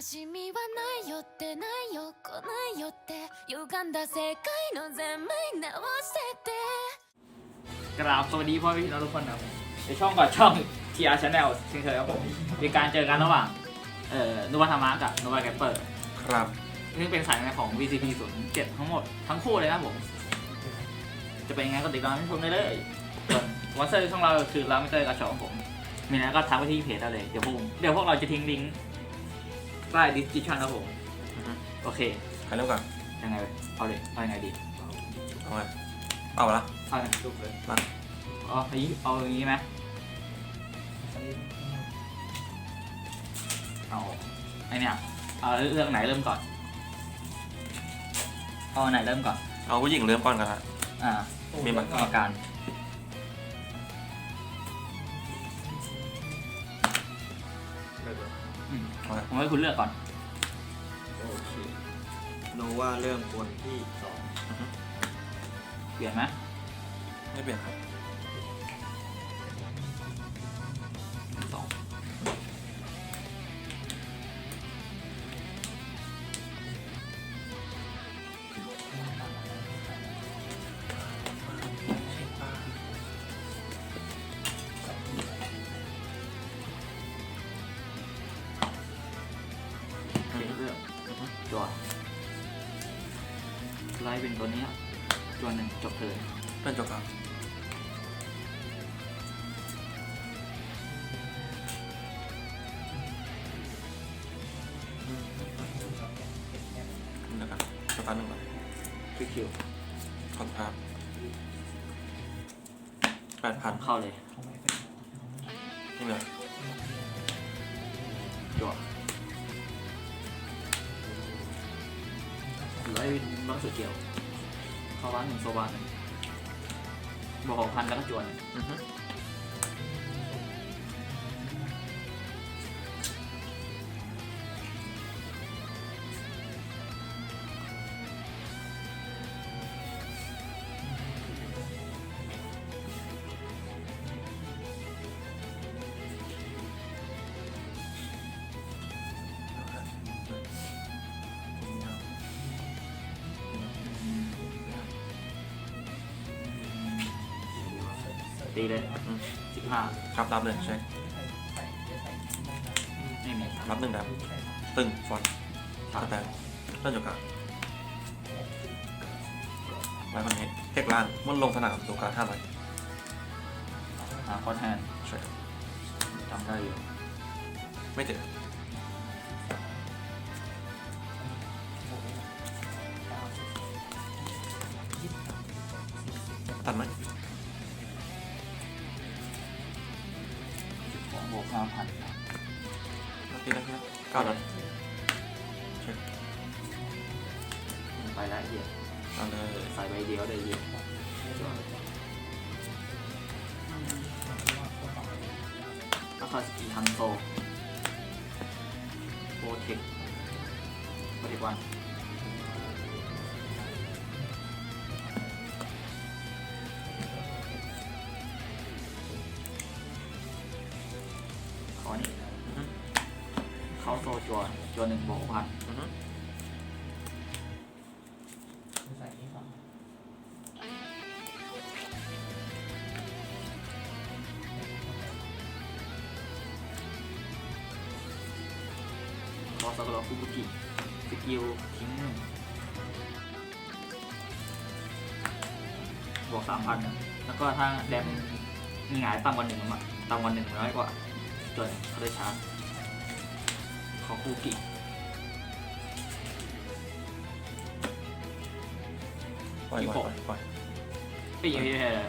しみはないよってないよ来ないよって歪んだ世界の全面直して กราบสวัสดีพ่อพี่น้องทุกคนนะครับในช่องก่อนช่อง TR Channel เช่นเคยครับผมมีการเจอกันระหว่างเอ่อนุวัฒมะกับนุวัฒแกปเปอร์ ครับ ซึ่งเป็นสายงานของ VCP 0 7ทั้งหมดทั้งคู่เลยนะครับผม จะเป็นยังไงก็ติดตามให้ชมได้เลยส่วนวันเซอร์ช่องเราคือลาไม่เตอร์กับช่องผม มีอะไรก็ทักไปที่เพจได้เลย เดี๋ยวพวกผมเดี๋ยวพวกเราจะทิ้งลิงก์ ใต้ดิสคริปชั่นครับผมอือฮึโอเคใครเริ่มก่อนยังไงเอาเลยเอายังไงดีเอาไงเอาละเอายังไงรูปเลยมาเอาอย่างนี้เอาอย่างนี้ไหมเอาไอเนี่ยเอาเรื่องไหนเริ่มก่อนเอาอันไหนเริ่มก่อนเอาผู้หญิงเริ่มก่อนกันฮะอ่ามีไหมกรรมการ มเอาไงผมให้คุณเลือกก่อน โอเคโนว่าเริ่มคนที่สองเปลี่ยนไหมไม่เปลี่ยนครับ ไล่เป็นตัวนี้ครับจวนหนึ่งจบเทิร์นเริ่มจบครับเดี๋ยวกันสตาร์ทหนึ่งก่อนคิวคิวขอบคุณครับแปดพันเข้าเลย กี่ยวเข้าร้านหนึ่งโซบานหนึ่งบวกหกพันแล้วก็จวนหนึ่งอือฮึ ตีเลยอืมสิบห้าครับรับเลยเช็คไม่มีรับหนึ่งดับตึงฟอนต์สามสแตนเริ่มจบครับไว้คนนี้เทคลานมุ่นลงสนามตัวการห้าใบหาคอนแทนใช่ครับจำได้อยู่ไม่เจอตัดไหม บวกห้าพันนาทีนะครับเก้านัดเช็คไปละเอียดเอาเลยใส่ใบเดียวได้เยอะแล้วก็สกีฮันโซโปรเทคโปรเทควัน เข้าโซจวนจวนหนึ่งบวกพันอือฮึคอสกรฟุบุกิสกิลทิ้งหนึ่งบวกสามพันแล้วก็ถ้าแดมมีหงายต่ำกว่าหนึ่งมาต่ำกว่าหนึ่งน้อยกว่าจนเขาได้ชาร์จ ขอฟูกิปล่อยปล่อยปล่อยไม่ยังไม่แพ้เลย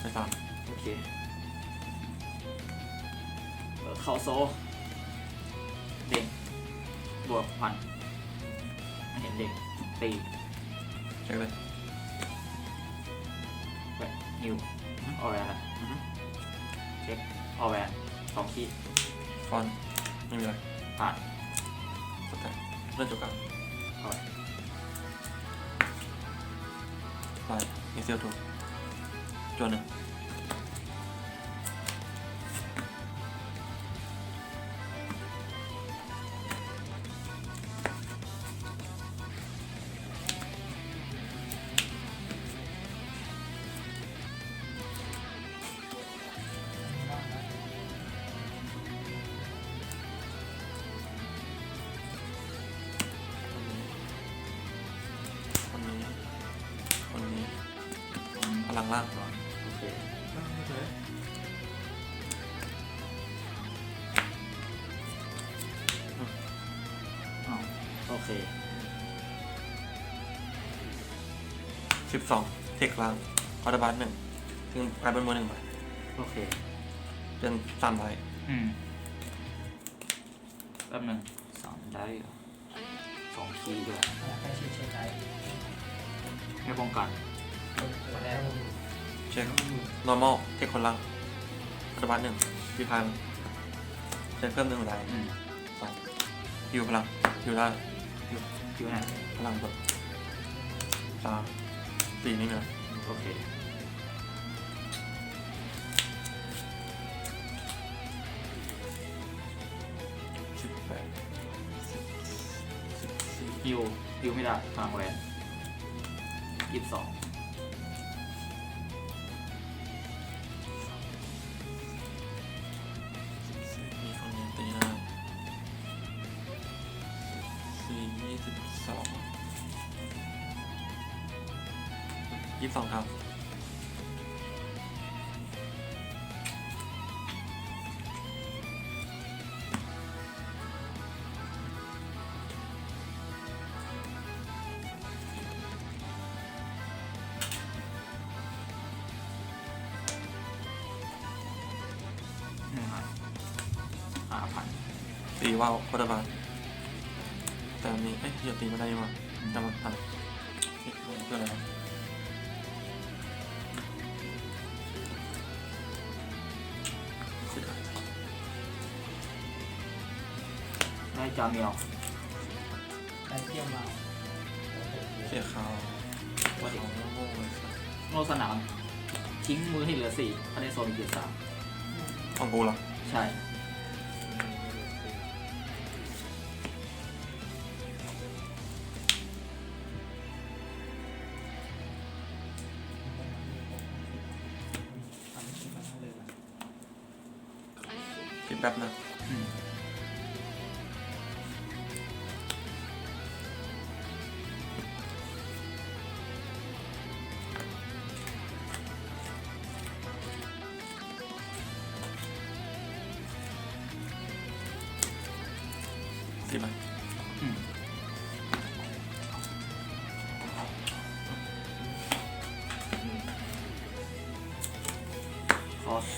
ไม่ตามโอเคเออเข้าโซเด้งบวกพันไม่เห็นเด้งตีเช็คเลยแบบนิวออแวนอะอือฮึเช็คออแวนสองขีดฟอนต์ไม่มีอะไร ผ่านสแตนเริ่มจบครับเอาไว้ไล่มีเซียลถูกจวนหนึ่งล่างโอเคไม่เป็นไรอ๋อโอเคสิบสองเทคล่างออเดอร์บัสหนึ่งซึ่งกลายเป็นมือหนึ่งใบโอเคเป็นสามใบอืมแป๊บหนึงสองได้เหรอสองคีย์ด้วยให้ชิดเช็คไอ้ไม่ป้องกัน ตัวแรก เช็ค normal เทคคนล่างออเดอร์บัสหนึ่งพี่พายมันเช็คเพิ่มหนึ่งใบอืมสองฮิวพลังฮิวได้คิวไหนพลังแบบสามสี่นี่มีนะโอเคสิบแปดสิบสิบสี่ฮิวฮิวไม่ได้ทางแวนยี่สิบสอง ว่าวโคตรบาลแต่อันนี้เอ้ยอย่าตีไม่ได้ยังวะจำมันทันเอ๊ะเพื่ออะไรวะเสียดายได้จาเมียวได้เที่ยวมาเสียข่าวว่าเขาโง่เลยสัสโลกสนาม ทิ้งมือให้เหลือสี่คะแนนโซนกีสามของกูเหรอใช่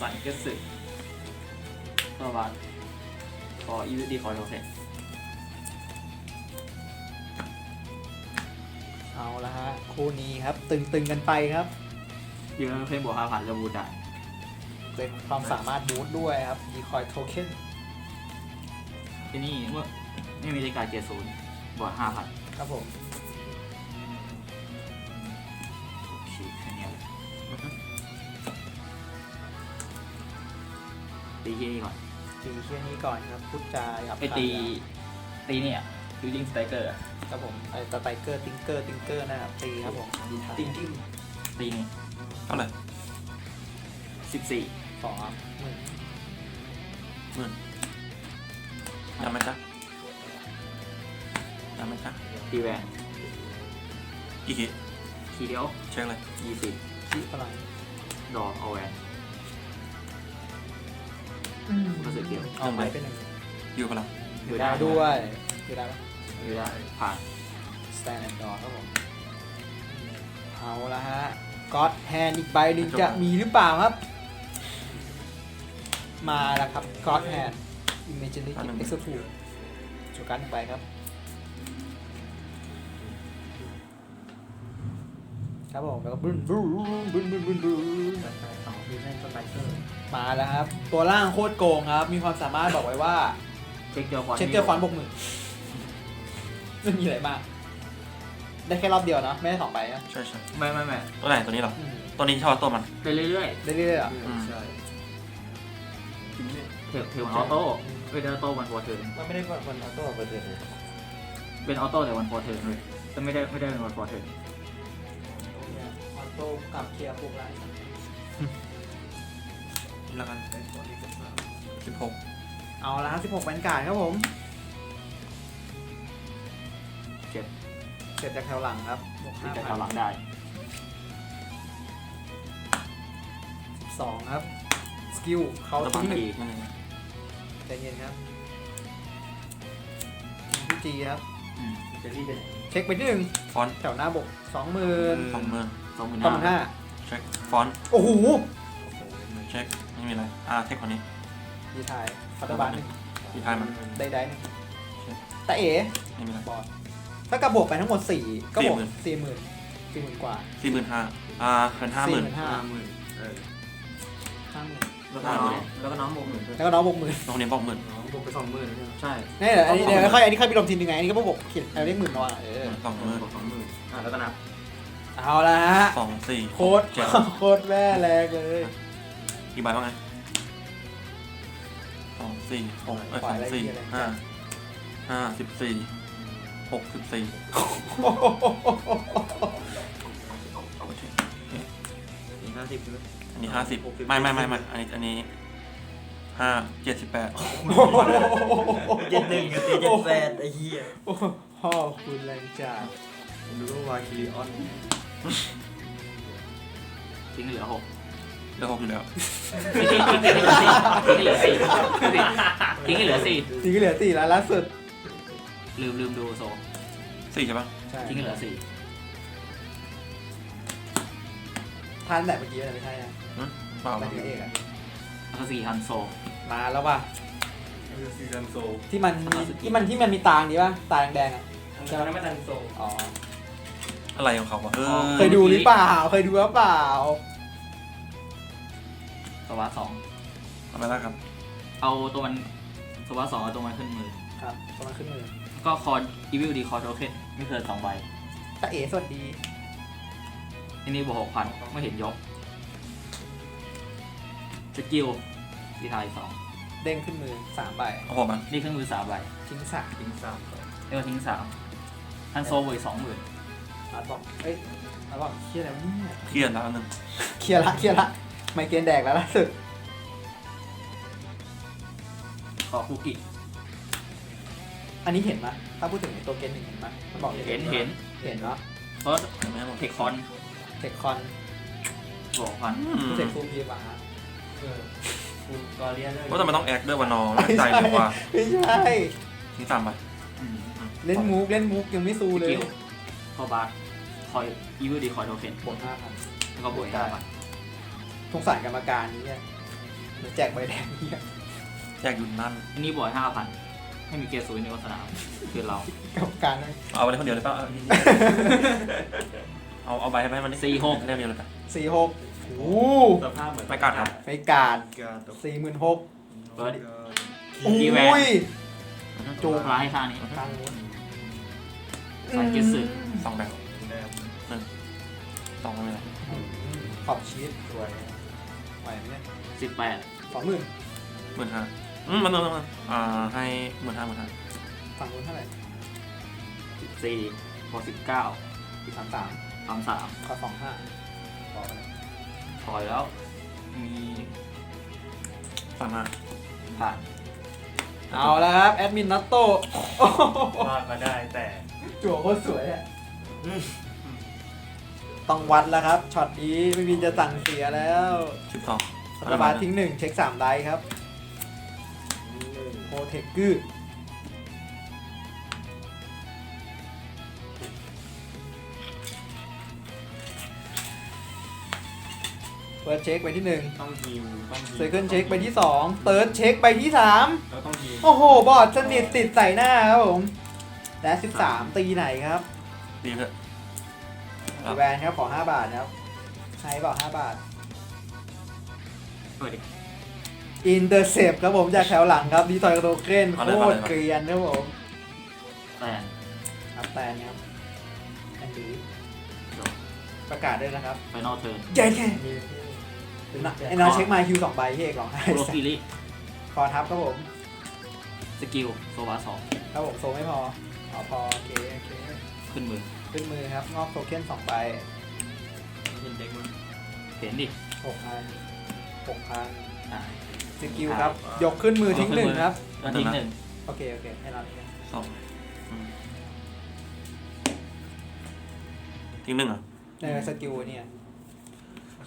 สั่นเกสึก็วันขออีวิดีคอยโอเคเอาละฮะ คู่นี้ครับตึงๆกันไปครับยืนเพลงบวกห้าพันจะบูทได้เป็นความสามารถบูทด้วยครับดีคอยโทเค็นที่นี่เมื่อไม่มีรายการเกียร์ศูนย์บวกห้าพันครับผม ตีที่นี่ก่อนตีเที่ยนี้ก่อนครับพูดจาหยาบไปคายตีตีเนี่ยฟิวจิงสไตรเกอร์ครับผมไอ้สไตรเกอร์ติงเกอร์ติงเกอร์นะครับตีครับผมติงกิ้งตีนี่เท่าไหร่สิบสี่สองหมื่นหมื่นยังไหมจ๊ะยังไหมจ๊ะตีแวนอีกทีทีเดียวเช็คเลยยี่สิบที่พลังดอกเอาแวน รู้สึกเกี่ยวเอาไปเป็นหนึ่งยูพลังอยู่ได้ด้วยอยู่ได้ปะอยู่ได้ผ่าน stand and door ครับผมเอาละฮะก็อดแฮนอีกใบหนึ่งจะมีหรือเปล่าครับ มาแล้วครับก็อดแฮน Imaginary Execute โชว์กันไปครับ ครับผมแล้วก็บึ้นบึ้นบึ้นบึ้นบึ้นบึ้นสองดีแม่นสไตรเกอร์ มาแล้วครับ ตัวล่างโคตรโกงครับ มีความสามารถบอกไว้ว่า เช็คเจอฟอนต์เช็คเจอร์ฟอนต์บวกหมื่นไม่มีอะไรมาก ได้แค่รอบเดียวนะ ไม่ได้สองใบนะใช่ใช่ไม่ไม่ไม่ตัวไหนตัวนี้เหรอ อืมตัวนี้ชอบตัวมัน ไปเรื่อยได้เรื่อยๆเหรออืม ใช่จริงเนี่ยๆเทลเทลออโต้เวทออโต้วันฟอร์เทิร์นมันไม่ได้วันออโต้เปอร์เซ็นต์เลยเป็นออโต้แต่วันฟอร์เทิร์นเลยแต่ไม่ได้ไม่ได้เป็นวันฟอร์เทิร์นออโต้กับเคลียร์พวกไร แล้วกันสิบหกเอาละครับ16แวนการ์ดครับผมเจ็บเสร็จจากแถวหลังครับบวกติดห้าแต่พัแถวหลังได้สองครับ สกิลเขาโคตรบาทิ้ลงหนึ่งอีกนั่นเองใจเย็นครับพี่จีครับอืมจะรีบไปไหนเช็คไปที่หนึ่งฟอนต์แถวหน้าบกสองหมื่นสองหมื่นสองหมื่นสองหมื่นห้าห้าเช็คฟอนต์โอ้โหเช็ค ไม่มีอะไร อ่าเทคคนนี้ดีไทายฟัตเตอร์บาร์หนึ่งอีทายมัน ได้ได้หนึ่งแต่เอ๋ไม่มีอะไร บอดถ้ากระบวกไปทั้งหมดสี่ก็บวก40,000สี่หมื่นสี่หมื่นกว่าสี่หมื่นห้าอ่าเกินห้าหมื่นห้าห้าหมื่นเออห้าหมื่นแล้วก็น้องแล้วก็น้องบวกหมื่นด้วยแล้วก็น้องบวกหมื่นน้องคนนี้บอกหมื่นน้องบวกไปสองหมื่นใช่ไหมใช่นี่เดี๋ยวอันนี้เดี๋ยวค่อยอันนี้ค่อยไปรวมทีมยังไงอันนี้ก็บวกเขียนเอาเลขหมื่นมาเออสองหมื่นบวกสองหมื่นอะแล้วก็นับเอาละฮะสองสี่โคตรเจ็ดโคตรแม่แรงเลย กี่ใบว่าไงสองสี่หกเอ้ยสองสี่ห้าห้าสิบสี่หกสิบสี่โอเคอีกห้าสิบด้วยอันนี้ห้าสิบไม่ไม่ไม่ไม่อันนี้อันนี้ห้าเจ็ดสิบแปดเจ็ดหนึ่งกับเจ็ดแปดไอ้เหี้ยพ่อคุณแรงจัดดูว่าวาคิริออนทิ้งเหลือหก เหลือหกอยู่แล้วไม่ทิ้งทิ้งเหลือสี่ทิ้งเหลือสี่ทิ้งเหลือสี่ทีก็เหลือสี่แล้วล่าสุดลืมลืมดูโซสี่ใช่ปะใช่ทิ้งเหลือสี่ทานแต่เมื่อกี้เลยไม่ใช่นะหึเปล่าไปถึงเอกอะแล้วก็สี่ฮันโซ มาแล้วป่ะคือซีซันโซที่มันที่มันที่มันมีตางดีป่ะตาแดงๆอะใช่ไหมไม่ทันโซอ๋ออะไรของเขาวะเออเคยดูหรือเปล่าเคยดูหรือเปล่า สวัสดสองทำไมล่ะครับ เอาตัวมันสวัสดสองเอาตัวมันขึ้นมือ ครับประมาณขึ้นมือก็คอร์อีวิลดีคอร์โทเค็นไม่เกินสองใบตาเอ๋สวัสดี อันนี้บวกหกพันไม่เห็นยกสกิลดีไทายสองเด้งขึ้นมือสามใบเอาผมอะนี่เครื่องมือสามใบทิ้งสามทิ้งสามเรียกว่าทิ้งสามฮันโซบวกสองหมื่นอาร์ตบอกเอ้ยอาร์ตบอกเครียดอะไรวะเนี่ยเครียดแล้วหนึ่งเครียดละเครียดละ ไมเกรนแดกแล้วล่าสุด ขอคุกิอันนี้เห็นไหมถ้าพูดถึงตัวเกนหนึ่งเห็นไหมมันบอกเห็นเห็นเห็นเนาะเพราะไม่ให้หมดเทคคอนเทคคอนบวกพันอืมเทคฟูลพีมาฮะเออคุณกอเลียนเลยว่าทำไมต้องแอคด้วยวะนอไม่ใจเลยว่าไม่ใช่ ทิ้งสามใบอืมเล่นมูฟเล่นมูฟยังไม่ซูสเลยกิลคอบาร์คอยอีวิลดีคอยโทเค็นบวกห้าพัน แล้วก็บวกห้าพัน สงสารกรรมการนี้เนี่ยเหมือนแจกใบแดงเนี่ยแยกอยู่นั่นอันนี้บวกห้าพันให้มีเกียร์ศูนย์ในสนามคือเรากรรมการนะเอาไปเลยคนเดียวเลยเปล่าเอาเอาใบให้มันนี่สี่หกเรียบเดียวเลยป่ะสี่หกโอ้สภาพเหมือนไม่กล้าทไม่การการตกสี่หมื่นหกเบิร์ด โอ้กี่แหวนยจูบร้ายท่านี้ทางนู้นสายเกสสึสองแบบแบบสองไม่เป็นไรอืมขอบชีสสวย ไหวไหมเนี่ยสิบแปดสองหมื่นหมื่นห้าอืมมันมันมันอ่าให้หมื่นห้าหมื่นห้าฝั่งนู้นเท่าไหร่สิบสี่บวกสิบเก้าสี่สามสามสามสามขอสองห้าพอไปเลยถอยแล้วมีสามห้าผ่านเอาแล้วครับ แอดมินนัตโต้โอ้โหวาดมาได้แต่จั่วโคตรสวยอะ ต้องวัดแล้วครับช็อตนี้ไม่มีจะสั่งเสียแล้วสิบสองสัตบาร์ทิ้งหนึ่งเช็คสามไดส์ครับโปรเทคกือเปิดเช็คไปที่หนึ่งต้องฮิวต้องฮิวเซคันเช็คไปที่สองเติร์ดเช็คไปที่สามแล้วต้องฮิวโอ้โห บอดสนิทติดใส่หน้าครับผมและสิบสามตีไหนครับ ดีเถอะ ครับ แวนครับขอห้าบาทครับให้บอกห้าบาทเปิดดิอินเตอร์เซปครับผมจากแถวหลังครับดีทอยโรเกนโคตรเกรียนครับผมแต่ครับแตนครับอันนี้ประกาศด้วยนะครับไฟนอลเทิร์นเจ๊แค่ไอ้น้องเช็คมาคิวสองใบพี่เอกร้องไห้โคโรฟิลิคอทับครับผม สกิลโซวาสองครับผมโซไม่พออ๋อพอโอเคโอเคขึ้นมือ ขึ้นมือครับงอกโทเค็นสองใบยินเด็กมันเห็นดิหกพันหกพันอ่าสกิลครับ ยกขึ้นมือทิ้งหนึ่งครับก็ทิ้งหนึ่งโอเค โอเค ให้เราทิ้งสองอืมทิ้งหนึ่งเหรอะในสกิลเนี่ย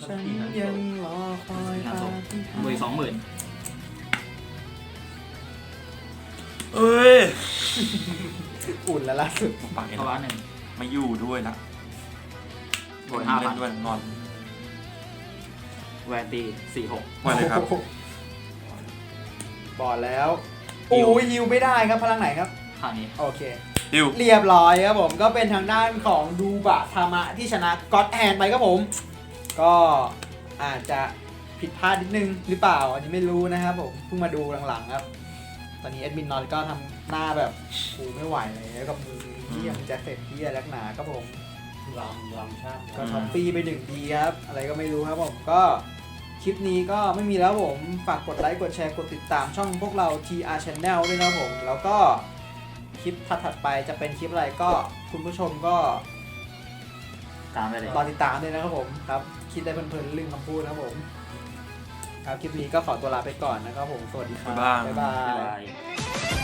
ฉันยังรอคอยปาฏิหาบวกริย์สองหมื่นเอ้ย อุ่นแล้วล่าสุดปากเองเพราะว่าหนึ่ง ไม่อยู่ด้วยละบวกห้าเล่พันนด้วยงอนแวนตีสี่หกว่าเลยครับ บอดแล้วฮิวโอ้ยฮิวไม่ได้ครับพลังไหนครับข้างนี้ โอเค ดิว เรียบร้อยครับผมก็เป็นทางด้านของดูบะทามะที่ชนะก็อตแฮนไปครับผม ก็อาจจะผิดพลาดนิดนึงหรือเปล่า อันนี้ไม่รู้นะครับผมเพิ่งมาดูหลังๆครับ ตอนนี้แอดมินนอนก็ทำ หน้าแบบกูไม่ไหวเลยกับมือที่ยังจะเสร็จที่ลักหนาครับผมลำลำช่างก็ท็อปปี้ไปหนึ่งทีครับ อะไรก็ไม่รู้ครับผมก็คลิปนี้ก็ไม่มีแล้วผมฝากกดไลค์กดแชร์กดติดตามช่องพวกเรา TR Channel ด้วยนะครับผม แล้วก็คลิปถัดๆไปจะเป็นคลิปอะไรก็คุณผู้ชมก็ตามไปเลยรอติดตามด้วยนะครับผมครับ คิดได้เพลินๆลืมคำพูดนะครับผม ครับคลิปนี้ก็ขอตัวลาไปก่อนนะครับผมสวัสดีครับบ๊ายบายบ๊ายบาบ๊ายยบาย